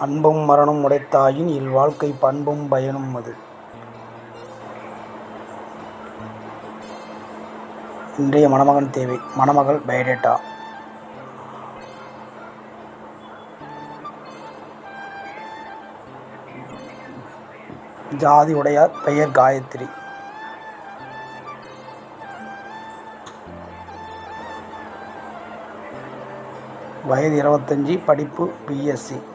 அன்பும் மரணம் உடைத்தாயின் இல்வாழ்க்கை பண்பும் பயனும் அது. இன்றைய மணமகன் தேவை. மணமகள் பயோடேட்டா. ஜாதி உடையார் பெயர் காயத்ரி. வயது இருபத்தஞ்சி படிப்பு பிஎஸ்சி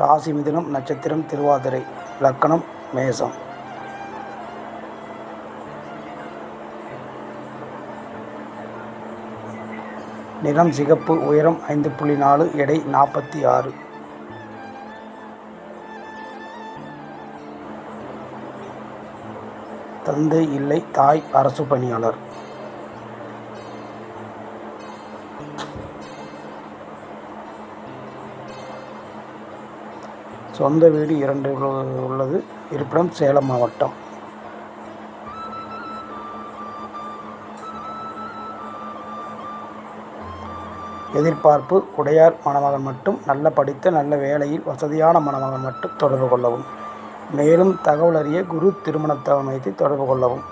ராசி மிதுனம் நட்சத்திரம் திருவாதிரை லக்கணம் மேசம். நிறம் சிகப்பு உயரம் ஐந்து புள்ளி நாலு எடை நாற்பத்தி ஆறு. தந்தை இல்லை தாய் அரசு பணியாளர். சொந்த வீடு இரண்டு உள்ளது. இருப்பிடம் சேலம் மாவட்டம். எதிர்பார்ப்பு உடையார் மணமகன் மட்டும் நல்ல படித்த நல்ல வேலையில் வசதியான மணமகன் மட்டும் தொடர்பு கொள்ளவும். மேலும் தகவல் அறிய குரு திருமண தவணையத்தை தொடர்பு கொள்ளவும்.